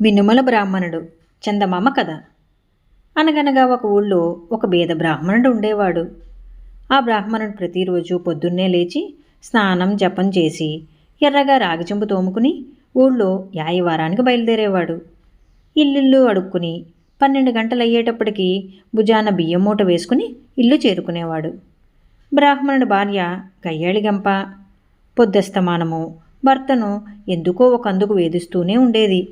మినుమల బ్రాహ్మణుడు చందమామ కథ. అనగనగా ఒక ఊళ్ళో ఒక బీద బ్రాహ్మణుడు ఉండేవాడు. ఆ బ్రాహ్మణుడు ప్రతిరోజు పొద్దున్నే లేచి స్నానం జపం చేసి ఎర్రగా రాగిచింబు తోముకుని ఊళ్ళో యాయవారానికి బయలుదేరేవాడు. ఇల్లిల్లు అడుక్కుని పన్నెండు గంటలు అయ్యేటప్పటికి భుజాన బియ్యం మూట వేసుకుని ఇల్లు చేరుకునేవాడు. బ్రాహ్మణుడి భార్య గయ్యాళి గంప పొద్దస్తమానము భర్తను ఎందుకో ఒక అందుకు వేధిస్తూనే ఉండేది.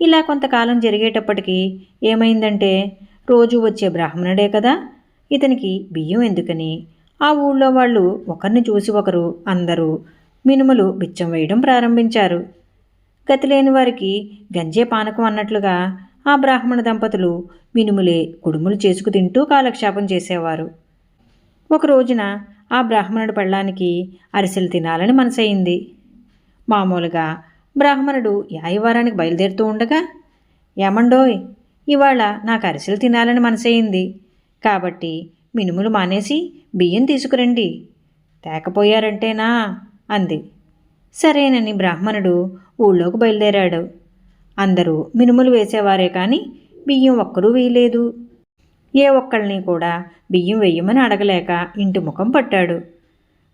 ఇలా కొంతకాలం జరిగేటప్పటికీ ఏమైందంటే రోజు వచ్చే బ్రాహ్మణుడే కదా ఇతనికి బియ్యం ఎందుకని? ఆ ఊళ్ళో వాళ్ళు ఒకరిని చూసి ఒకరు అందరూ మినుములు బిచ్చం వేయడం ప్రారంభించారు. గతిలేని వారికి గంజే పానకం అన్నట్లుగా ఆ బ్రాహ్మణ దంపతులు మినుములే కుడుములు చేసుకు తింటూ కాలక్షేపం చేసేవారు. ఒక రోజున ఆ బ్రాహ్మణుడి పెళ్ళానికి అరిసెలు తినాలని మనసయింది. మామూలుగా బ్రాహ్మణుడు యాయవారానికి బయలుదేరుతూ ఉండగా ఏమండోయ్ ఇవాళ నాకు అరిసెలు తినాలని మనసైంది కాబట్టి మినుములు మానేసి బియ్యం తీసుకురండి. తేకపోయారంటేనా? అంది. సరేనని బ్రాహ్మణుడు ఊళ్ళోకి బయలుదేరాడు. అందరూ మినుములు వేసేవారే కానీ బియ్యం ఒక్కరూ వేయలేదు. ఏ ఒక్కళ్ళని కూడా బియ్యం వేయమని అడగలేక ఇంటి ముఖం పట్టాడు.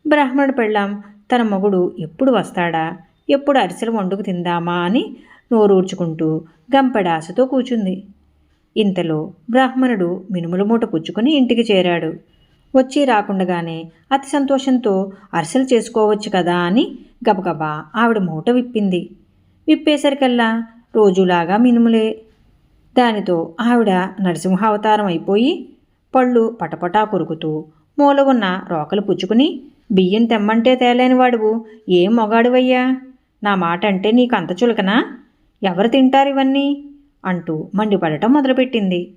బ్రాహ్మణుడు పెళ్ళాం తన మొగుడు ఎప్పుడు వస్తాడా? ఎప్పుడు అరిసెలు వండుకు తిందామా అని నోరూర్చుకుంటూ గంపెడాసతో కూచుంది. ఇంతలో బ్రాహ్మణుడు మినుముల మూట పుచ్చుకొని ఇంటికి చేరాడు. వచ్చి రాకుండగానే అతి సంతోషంతో అరిసెలు చేసుకోవచ్చు కదా అని గబగబా ఆవిడ మూట విప్పింది. విప్పేసరికల్లా రోజులాగా మినుములే. దానితో ఆవిడ నరసింహావతారం అయిపోయి పళ్ళు పటపటా కొరుకుతూ మూల ఉన్న రోకలు పుచ్చుకుని బియ్యం తెమ్మంటే తేలేని వాడువు ఏం మొగాడువయ్యా? నా మాట అంటే నీకు అంత చులకనా? ఎవరు తింటారు ఇవన్నీ? అంటూ మండిపడటం మొదలుపెట్టింది.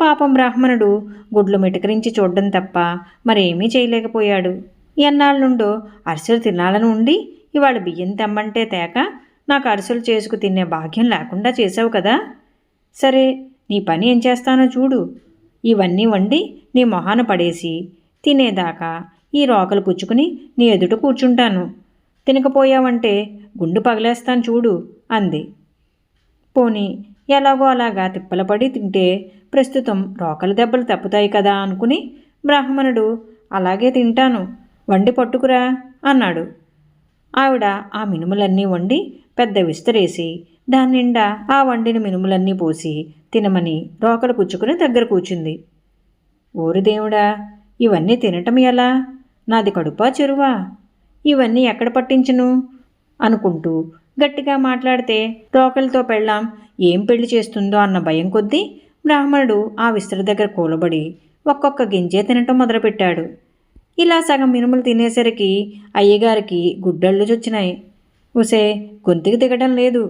పాపం బ్రాహ్మణుడు గుడ్లు మిటకరించి చూడడం తప్ప మరేమీ చేయలేకపోయాడు. ఎన్నాళ్ళ నుండో అరిసెలు తినాలని ఉండి ఇవాళ బియ్యం తెమ్మంటే తేక నాకు అరిసెలు చేసుకు తినే భాగ్యం లేకుండా చేసావు కదా? సరే నీ పని ఏం చేస్తానో చూడు. ఇవన్నీ వండి నీ మొహాన పడేసి తినేదాకా ఈ రోకలు పుచ్చుకుని నీ ఎదుట కూర్చుంటాను. తినకపోయావంటే గుండు పగలేస్తాను చూడు అంది. పోనీ ఎలాగో అలాగా తిప్పలపడి తింటే ప్రస్తుతం రోకల దెబ్బలు తప్పుతాయి కదా అనుకుని బ్రాహ్మణుడు అలాగే తింటాను వండి పట్టుకురా అన్నాడు. ఆవిడ ఆ మినుములన్నీ వండి పెద్ద విస్తరేసి దాని నిండా ఆ వండిన మినుములన్నీ పోసి తినమని రోకలు పుచ్చుకుని దగ్గర కూర్చుంది. ఓరి దేవుడా ఇవన్నీ తినటం ఎలా? నాది కడుపా చెరువా? ఇవన్నీ ఎక్కడ పట్టించును? అనుకుంటూ గట్టిగా మాట్లాడితే రోకలతో పెళ్ళాం ఏం పెళ్ళి చేస్తుందో అన్న భయం కొద్దీ బ్రాహ్మణుడు ఆ విస్తరి దగ్గర కూలబడి ఒక్కొక్క గింజే తినటం మొదలుపెట్టాడు. ఇలా సగం మినుములు తినేసరికి అయ్యగారికి గుడ్డళ్ళు చొచ్చినాయి. ఉసే గొంతుకి దిగడం లేదు.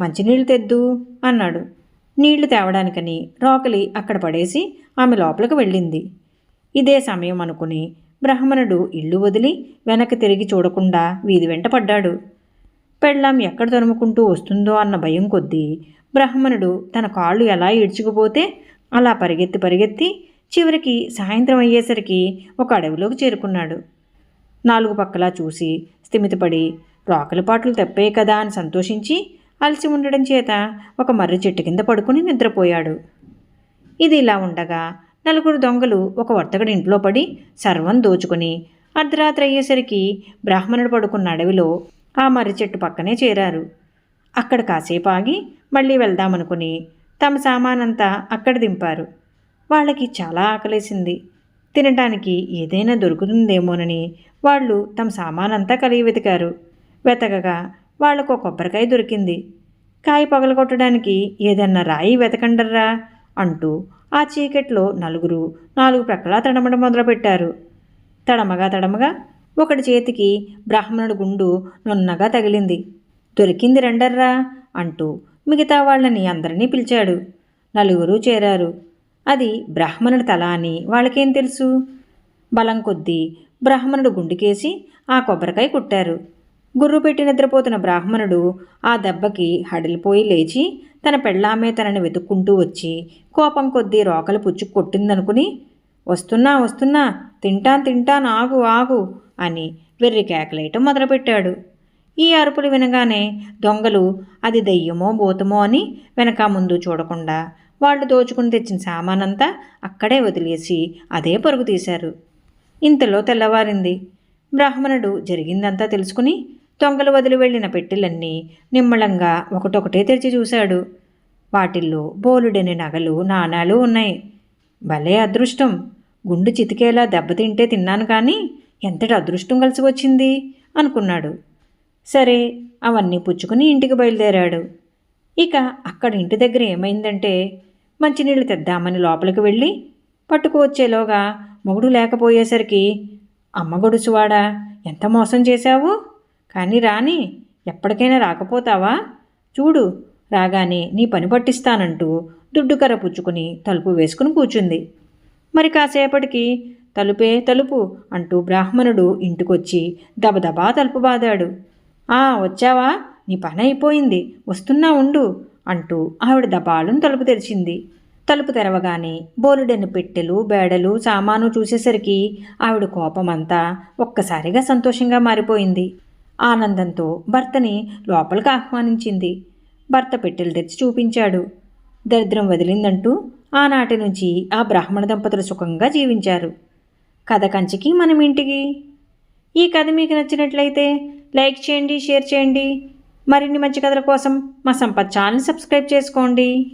మంచినీళ్ళు తెద్దు అన్నాడు. నీళ్ళు తేవడానికని రోకలి అక్కడ పడేసి ఆమె లోపలికి వెళ్ళింది. ఇదే సమయం అనుకుని బ్రాహ్మణుడు ఇల్లు వదిలి వెనక్కి తిరిగి చూడకుండా వీధి వెంట పడ్డాడు. పెళ్ళాం ఎక్కడ తరుముకుంటూ వస్తుందో అన్న భయం కొద్దీ బ్రాహ్మణుడు తన కాళ్ళు ఎలా ఈడ్చుకుపోతే అలా పరిగెత్తి పరిగెత్తి చివరికి సాయంత్రం అయ్యేసరికి ఒక అడవిలోకి చేరుకున్నాడు. నాలుగు పక్కలా చూసి స్థిమితపడి రోకలి పాటలు కదా అని సంతోషించి అలసి ఉండడం చేత ఒక మర్రి చెట్టు కింద పడుకుని నిద్రపోయాడు. ఇది ఇలా ఉండగా నలుగురు దొంగలు ఒక వర్తకుడి ఇంట్లో పడి సర్వం దోచుకుని అర్ధరాత్రి అయ్యేసరికి బ్రాహ్మణుడు పడుకున్న అడవిలో ఆ మర్రి చెట్టు పక్కనే చేరారు. అక్కడ కాసేపు ఆగి మళ్ళీ వెళ్దామనుకుని తమ సామానంతా అక్కడ దింపారు. వాళ్ళకి చాలా ఆకలేసింది. తినడానికి ఏదైనా దొరుకుతుందేమోనని వాళ్ళు తమ సామానంతా కలిగి వెతికారు. వెతకగా వాళ్ళకు కొబ్బరికాయ దొరికింది. కాయ పగలగొట్టడానికి ఏదన్నా రాయి వెతకండర్రా అంటూ ఆ చీకట్లో నలుగురు నాలుగు ప్రక్కలా తడమడం మొదలుపెట్టారు. తడమగా తడమగా ఒకటి చేతికి బ్రాహ్మణుడు గుండు నున్నగా తగిలింది. దొరికింది రెండర్రా అంటూ మిగతా వాళ్ళని అందరినీ పిలిచాడు. నలుగురు చేరారు. అది బ్రాహ్మణుడి తల అని వాళ్ళకేం తెలుసు? బలం కొద్దీ బ్రాహ్మణుడు గుండుకేసి ఆ కొబ్బరికాయ కుట్టారు. గుర్రు పెట్టి నిద్రపోతున్న బ్రాహ్మణుడు ఆ దెబ్బకి హడిలిపోయి లేచి తన పెళ్ళామే తనని వెతుక్కుంటూ వచ్చి కోపం కొద్దీ రోకలు పుచ్చు కొట్టిందనుకుని వస్తున్నా వస్తున్నా తింటాను తింటాను ఆగు ఆగు అని వెర్రి కేకలేయటం మొదలుపెట్టాడు. ఈ అరుపులు వినగానే దొంగలు అది దెయ్యమో భూతమో అని వెనక ముందు చూడకుండా వాళ్ళు దోచుకుని తెచ్చిన సామానంతా అక్కడే వదిలేసి అదే పరుగు తీశారు. ఇంతలో తెల్లవారింది. బ్రాహ్మణుడు జరిగిందంతా తెలుసుకుని దొంగలు వదిలి వెళ్ళిన పెట్టెలన్నీ నిమ్మళంగా ఒకటొకటే తెరిచి చూశాడు. వాటిల్లో బోలుడని నగలు నాణాలు ఉన్నాయి. భలే అదృష్టం. గుండు చితికేలా దెబ్బతింటే తిన్నాను కానీ ఎంతటి అదృష్టం కలిసి వచ్చింది? అనుకున్నాడు. సరే అవన్నీ పుచ్చుకుని ఇంటికి బయలుదేరాడు. ఇక అక్కడ ఇంటి దగ్గర ఏమైందంటే మంచినీళ్ళు తెద్దామని లోపలికి వెళ్ళి పట్టుకువచ్చేలోగా మొగుడు లేకపోయేసరికి అమ్మ గొడుసువాడా ఎంత మోసం చేశావు? కానీ రాని ఎప్పటికైనా రాకపోతావా? చూడు రాగానే నీ పని పట్టిస్తానంటూ దుడ్డుకర్ర పుచ్చుకుని తలుపు వేసుకుని కూర్చుంది మరి కాసేపటికి తలుపే తలుపు అంటూ బ్రాహ్మణుడు ఇంటికొచ్చి దబదబా తలుపు బాదాడు. ఆ వచ్చావా? నీ పని అయిపోయింది వస్తున్నా ఉండు అంటూ ఆవిడ దబాలను తలుపు తెరిచింది. తలుపు తెరవగానే బోలుడెను పెట్టెలు బేడలు సామాను చూసేసరికి ఆవిడ కోపమంతా ఒక్కసారిగా సంతోషంగా మారిపోయింది. ఆనందంతో భర్తని లోపలికి ఆహ్వానించింది. భర్త పెట్టెలు తెచ్చి చూపించాడు. దరిద్రం వదిలిందంటూ ఆనాటి నుంచి ఆ బ్రాహ్మణ దంపతులు సుఖంగా జీవించారు. కథ కంచికి మనం ఇంటికి. ఈ కథ మీకు నచ్చినట్లయితే లైక్ చేయండి షేర్ చేయండి. మరిన్ని మంచి కథల కోసం మా సంపత్ ఛానల్ సబ్స్క్రైబ్ చేసుకోండి.